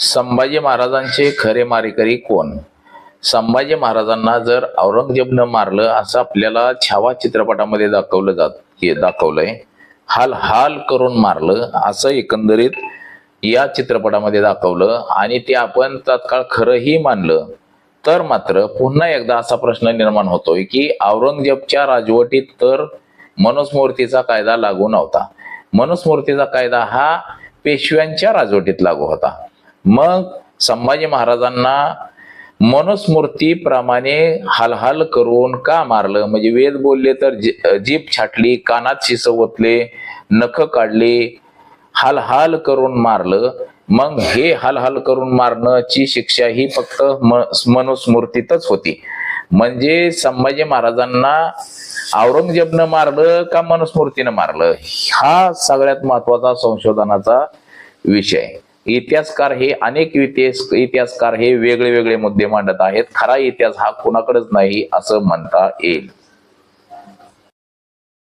संभाजी महाराजांचे खरे मारेकरी कोण? संभाजी महाराजांना जर औरंगजेबनं मारलं असं आपल्याला छावा चित्रपटामध्ये दाखवलं जात दाखवलंय. हाल हाल करून मारलं असं एकंदरीत या चित्रपटामध्ये दाखवलं. आणि ते आपण तत्काळ खरंही मानलं. तर मात्र पुन्हा एकदा असा प्रश्न निर्माण होतोय की औरंगजेबच्या राजवटीत तर मनुस्मूर्तीचा कायदा लागू नव्हता. मनुस्मूर्तीचा कायदा हा पेशव्यांच्या राजवटीत लागू होता. मग संभाजी महाराजांना मनुस्मृतीप्रमाणे हालहाल करून का मारलं? म्हणजे वेद बोलले तर जी- जीभ छाटली कानात शिसवतले नख काढले हालहाल करून मारलं. मग हे हालहाल करून मारण्याची शिक्षा ही फक्त म- मनुस्मृतीतच होती. म्हणजे संभाजी महाराजांना औरंगजेबनं मारलं का मनुस्मृतीनं मारलं? हा सगळ्यात महत्त्वाचा संशोधनाचा विषय इतिहासकार हे अनेक इतिहास इतिहासकार हे वेगळे वेगळे मुद्दे मांडत आहेत. खरा इतिहास हा कोणाकडेच नाही असं म्हणता येईल.